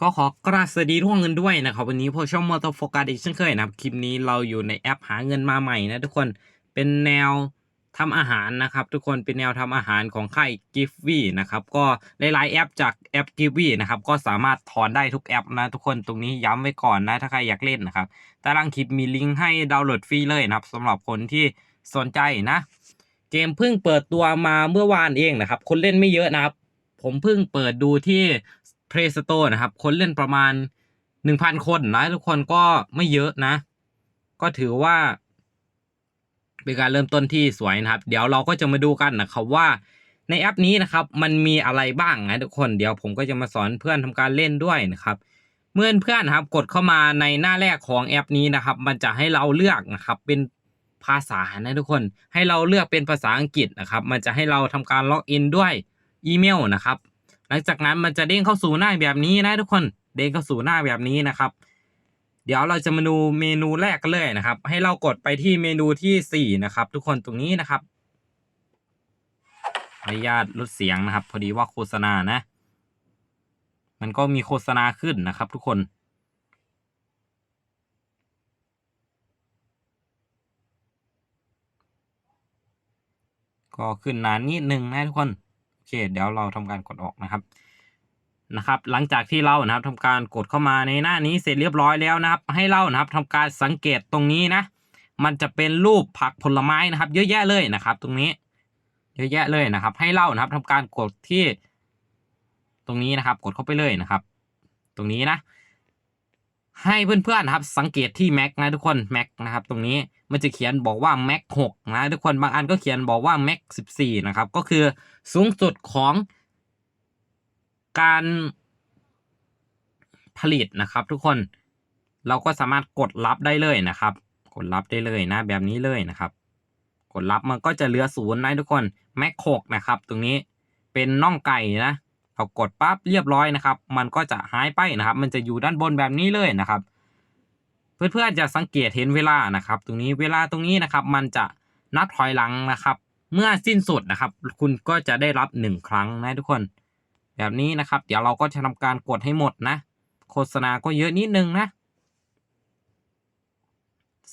ก็ขอกราบสวัสดีทุกคนกันด้วยนะครับ วันนี้พวกช่องมอเตอร์โฟกัสอีกเช่นเคยนะครับ คลิปนี้เราอยู่ในแอปหาเงินมาใหม่นะทุกคนเป็นแนวทำอาหารนะครับ ทุกคนเป็นแนวทำอาหารของค่าย g i f t นะครับ ก็หลายๆแอปจากแอป g i f t นะครับ ก็สามารถถอนได้ทุกแอปนะทุกคนตรงนี้ย้ำไว้ก่อนนะถ้าใครอยากเล่นนะครับตารางคลิปมีลิงก์ให้ดาวน์โหลดฟรีเลยนะครับสำหรับคนที่สนใจนะ เกมเพิ่งเปิดตัวมาเมื่อวานเองนะครับ คนเล่นไม่เยอะนะครับ ผมเพิ่งเปิดดูที่ Play Store นะครับ คนเล่นประมาณ 1,000 คนนะทุกคนก็ไม่เยอะนะ ก็ถือว่าเป็นการเริ่มต้นที่สวยนะครับ เดี๋ยวเราก็จะมาดูกันนะครับว่าในแอปนี้นะครับ มันมีอะไรบ้างนะทุกคนเดี๋ยวผมก็จะมาสอนเพื่อนทำการเล่นด้วยนะครับ เมื่อเพื่อนนะครับกดเข้ามาในหน้าแรกของแอปนี้นะครับ มันจะให้เราเลือกนะครับ เป็นภาษานะทุกคน ให้เราเลือกเป็นภาษาอังกฤษนะครับ มันจะให้เราทำการล็อกอินด้วยอีเมลนะครับ หลังจากนั้นมันจะเด้งเข้าสู่หน้าแบบนี้นะทุกคนเด้งเข้าสู่หน้าแบบนี้นะครับ เดี๋ยวเราจะมาดูเมนูแรกกันเลยนะครับ ให้เรากดไปที่เมนูที่สี่นะครับ ทุกคนตรงนี้นะครับอนุญาตลดเสียงนะครับ พอดีว่าโฆษณานะ มันก็มีโฆษณาขึ้นนะครับ ทุกคนก็ขึ้นนานนิดนึงนะทุกคน เค เดี๋ยวเราทำการกดออกนะครับนะครับ หลังจากที่เรานะครับทำการกดเข้ามาในหน้านี้เสร็จเรียบร้อยแล้วนะครับ ให้เรานะครับทำการสังเกตตรงนี้นะ มันจะเป็นรูปผักผลไม้นะครับ เยอะแยะเลยนะครับ ตรงนี้ เยอะแยะเลยนะครับ ให้เรานะครับทำการกดที่ ตรงนี้นะครับ กดเข้าไปเลยนะครับ ตรงนี้นะ ให้เพื่อนๆนะครับ สังเกตที่แม็กนะทุกคนแม็กนะครับตรงนี้มันจะเขียนบอกว่าแม็กหกนะทุกคนบางอันก็เขียนบอกว่าแม็กสิบสี่นะครับก็คือสูงสุดของการผลิตนะครับ ทุกคนเราก็สามารถกดรับได้เลยนะครับ กดรับได้เลยนะ แบบนี้เลยนะครับ กดรับมันก็จะเหลือศูนย์นะทุกคนแม็กหกนะครับ ตรงนี้เป็นน่องไก่นะ เรากดปั๊บเรียบร้อยนะครับ มันก็จะหายไปนะครับ มันจะอยู่ด้านบนแบบนี้เลยนะครับ เพื่อนๆจะสังเกตเห็นเวลานะครับ ตรงนี้เวลาตรงนี้นะครับ มันจะนับถอยหลังนะครับ เมื่อสิ้นสุดนะครับ คุณก็จะได้รับหนึ่งครั้งนะทุกคน แบบนี้นะครับ เดี๋ยวเราก็จะทำการกดให้หมดนะ โฆษณาก็เยอะนิดนึงนะ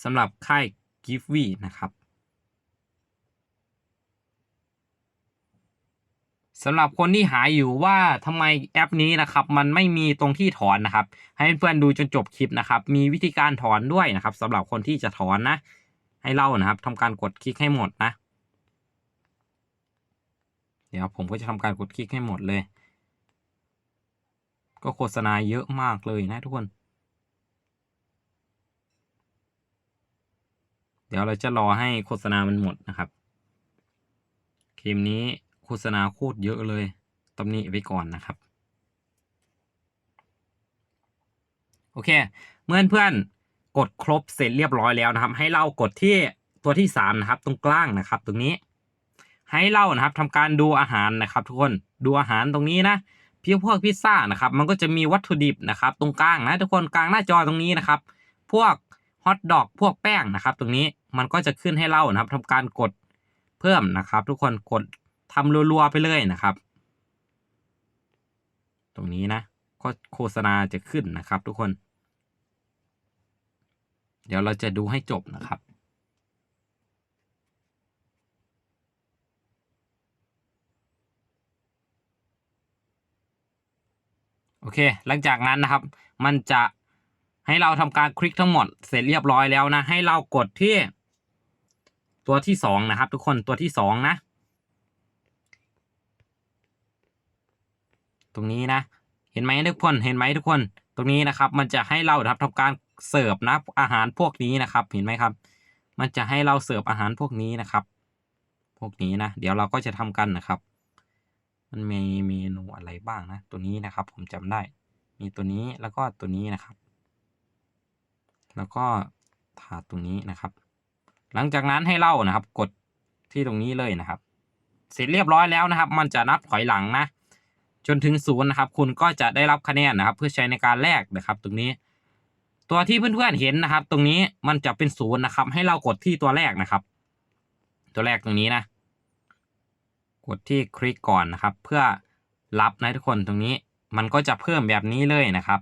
สำหรับค่าย g i f t นะครับ สำหรับคนที่หาอยู่ว่าทำไมแอปนี้นะครับมันไม่มีตรงที่ถอนนะครับ ให้เพื่อนๆดูจนจบคลิปนะครับ มีวิธีการถอนด้วยนะครับสำหรับคนที่จะถอนนะ ให้เล่านะครับทำการกดคลิกให้หมดนะ เดี๋ยวผมก็จะทำการกดคลิกให้หมดเลย ก็โฆษณาเยอะมากเลยนะทุกคน เดี๋ยวเราจะรอให้โฆษณามันหมดนะครับคลิปนี้ โฆษณาโคตรเยอะเลยตำหนิไว้ก่อนนะครับ โอเค เมื่อเพื่อนกดครบเสร็จเรียบร้อยแล้วนะครับ ให้เรากดที่ตัวที่สามนะครับ ตรงกลางนะครับ ตรงนี้ ให้เรานะครับทำการดูอาหารนะครับ ทุกคนดูอาหารตรงนี้นะเพียงพวกพิซซ่านะครับ มันก็จะมีวัตถุดิบนะครับ ตรงกลางนะทุกคนกลางหน้าจอตรงนี้นะครับ พวกฮอทดอกพวกแป้งนะครับ ตรงนี้มันก็จะขึ้นให้เรานะครับทำการกดเพิ่มนะครับ ทุกคนกด ทำรัวๆไปเลยนะครับ ตรงนี้นะก็โฆษณาจะขึ้นนะครับ ทุกคน เดี๋ยวเราจะดูให้จบนะครับโอเค หลังจากนั้นนะครับ มันจะให้เราทำการคลิกทั้งหมด เสร็จเรียบร้อยแล้วนะ ให้เรากดที่ตัวที่สองนะครับ ทุกคนตัวที่สองนะ ตรงนี้นะ เห็นไหมทุกคนเห็นไหมทุกคน ตรงนี้นะครับ มันจะให้เราครับทำการเสิร์ฟนะอาหารพวกนี้นะครับ เห็นไหมครับ มันจะให้เราเสิร์ฟอาหารพวกนี้นะครับ พวกนี้นะ เดี๋ยวเราก็จะทำกันนะครับ มันมีเมนูอะไรบ้างนะ ตัวนี้นะครับ ผมจำได้ มีตัวนี้แล้วก็ตัวนี้นะครับ แล้วก็ถาดตรงนี้นะครับ หลังจากนั้นให้เล่านะครับ กดที่ตรงนี้เลยนะครับ เสร็จเรียบร้อยแล้วนะครับ มันจะนับถอยหลังนะ จนถึงศูนย์นะครับ คุณก็จะได้รับคะแนนนะครับ เพื่อใช้ในการแลกนะครับ ตรงนี้ ตัวที่เพื่อนๆเห็นนะครับ ตรงนี้มันจะเป็นศูนย์นะครับ ให้เรากดที่ตัวแรกนะครับ ตัวแรกตรงนี้นะ กดที่คลิกก่อนนะครับ เพื่อรับนะทุกคนตรงนี้ มันก็จะเพิ่มแบบนี้เลยนะครับ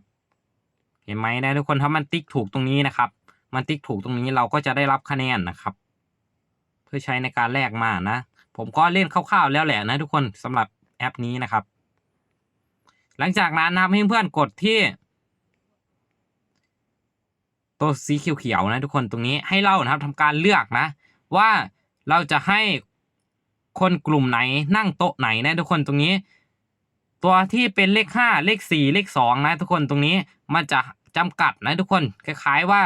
เห็นไหมนะทุกคนถ้ามันติ๊กถูกตรงนี้นะครับ มันติ๊กถูกตรงนี้เราก็จะได้รับคะแนนนะครับ เพื่อใช้ในการแลกมานะ ผมก็เล่นคร่าวๆแล้วแหละนะทุกคนสำหรับแอปนี้นะครับ หลังจากนั้นนะครับให้เพื่อนๆกดที่ ตัวสีเขียวๆนะทุกคนตรงนี้ให้เรานะครับทำการเลือกนะ ว่าเราจะให้คนกลุ่มไหนนั่งโต๊ะไหนนะทุกคนตรงนี้ ตัวที่เป็นเลขห้าเลขสี่เลขสองนะทุกคนตรงนี้มันจะจำกัดนะทุกคนคล้ายๆว่า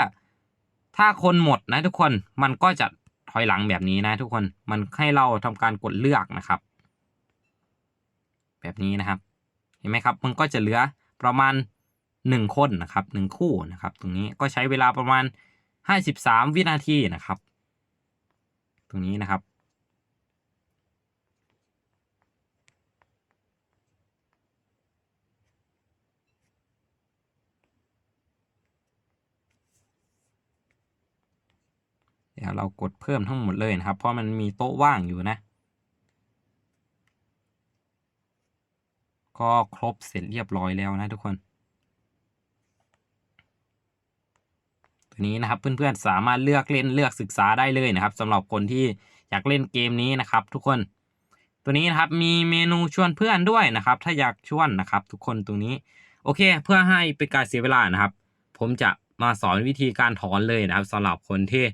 ถ้าคนหมดนะทุกคนมันก็จะถอยหลังแบบนี้นะทุกคนมันให้เราทำการกดเลือกนะครับ แบบนี้นะครับ ห็นไหมครับมันก็จะเหลือประมาณหนึ่งคนนะครับหนึ่งคู่นะครับ ตรงนี้ก็ใช้เวลาประมาณห้าสิบสามวินาทีนะครับ ตรงนี้นะครับเดี๋ยวเรากดเพิ่มทั้งหมดเลยนะครับ เพราะมันมีโต๊ะว่างอยู่นะ ก็ครบเสร็จเรียบร้อยแล้วนะทุกคน ตัวนี้นะครับเพื่อนๆสามารถเลือกเล่นเลือกศึกษาได้เลยนะครับสำหรับคนที่อยากเล่นเกมนี้นะครับ ทุกคน ตัวนี้นะครับมีเมนูชวนเพื่อนด้วยนะครับ ถ้าอยากชวนนะครับ ทุกคนตรงนี้ โอเค เพื่อให้เป็นการเสียเวลานะครับ ผมจะมาสอนวิธีการถอนเลยนะครับสำหรับคนที่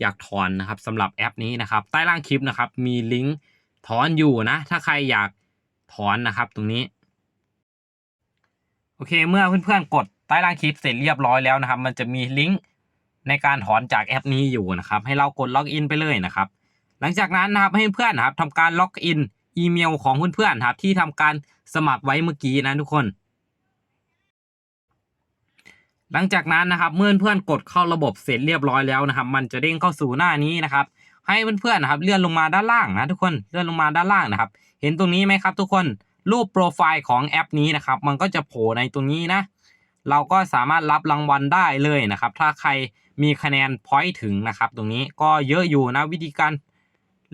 อยากถอนนะครับสำหรับแอปนี้นะครับ ใต้ล่างคลิปนะครับ มีลิงก์ถอนอยู่นะ ถ้าใครอยากถอนนะครับ ตรงนี้ โอเค เมื่อเพื่อนๆกดใต้ล่างคลิปเสร็จเรียบร้อยแล้วนะครับ มันจะมีลิงก์ในการถอนจากแอปนี้อยู่นะครับ ให้เรากดล็อกอินไปเลยนะครับ หลังจากนั้นนะครับให้เพื่อนนะครับทำการล็อกอินอีเมลของเพื่อนๆนะครับที่ทำการสมัครไว้เมื่อกี้นะทุกคน หลังจากนั้นนะครับเมื่อเพื่อนกดเข้าระบบเสร็จเรียบร้อยแล้วนะครับ มันจะเด้งเข้าสู่หน้านี้นะครับ ให้เพื่อนๆนะครับเลื่อนลงมาด้านล่างนะทุกคนเลื่อนลงมาด้านล่างนะครับ เห็นตรงนี้ไหมครับ ทุกคน รูปโปรไฟล์ของแอปนี้นะครับ มันก็จะโผล่ในตรงนี้นะ เราก็สามารถรับรางวัลได้เลยนะครับ ถ้าใครมีคะแนนพอยต์ถึงนะครับ ตรงนี้ก็เยอะอยู่นะวิธีการ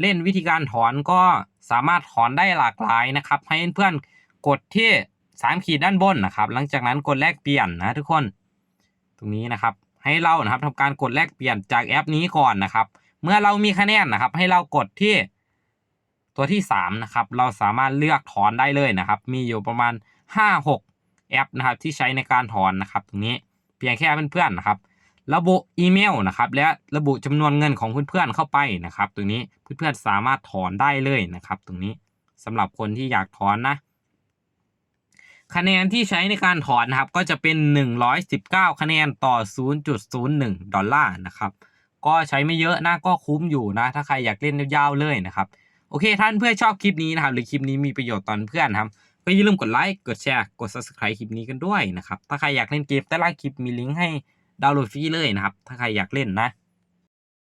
เล่นวิธีการถอนก็สามารถถอนได้หลากหลายนะครับ ให้เพื่อนๆกดที่สามขีดด้านบนนะครับ หลังจากนั้นกดแลกเปลี่ยนนะทุกคน ตรงนี้นะครับ ให้เรานะครับทำการกดแลกเปลี่ยนจากแอปนี้ก่อนนะครับ เมื่อเรามีคะแนนนะครับ ให้เรากดที่ ตัวที่3นะครับเราสามารถเลือกถอนได้เลยนะครับ มีอยู่ประมาณ 5-6 แอปนะครับที่ใช้ในการถอนนะครับ ตรงนี้เพียงแค่เพื่อนๆนะครับ ระบุอีเมลนะครับและระบุจำนวนเงินของเพื่อนๆเข้าไปนะครับ ตรงนี้เพื่อนๆสามารถถอนได้เลยนะครับ ตรงนี้สำหรับคนที่อยากถอนนะคะแนนที่ใช้ในการถอนนะครับก็จะเป็น 119 คะแนนต่อ 0.01 ดอลลาร์นะครับ ก็ใช้ไม่เยอะนะก็คุ้มอยู่นะ ถ้าใครอยากเล่นยาวๆเลยนะครับ โอเคท่านเพื่อนชอบคลิปนี้นะครับหรือคลิปนี้มีประโยชน์ตอนเพื่อนครับก็อย่าลืมกดไลค์กดแชร์กด subscribe คลิปนี้กันด้วยนะครับถ้าใครอยากเล่นเกมใต้ล่างคลิปมีลิงก์ให้ดาวน์โหลดฟรีเลยนะครับถ้าใครอยากเล่นนะ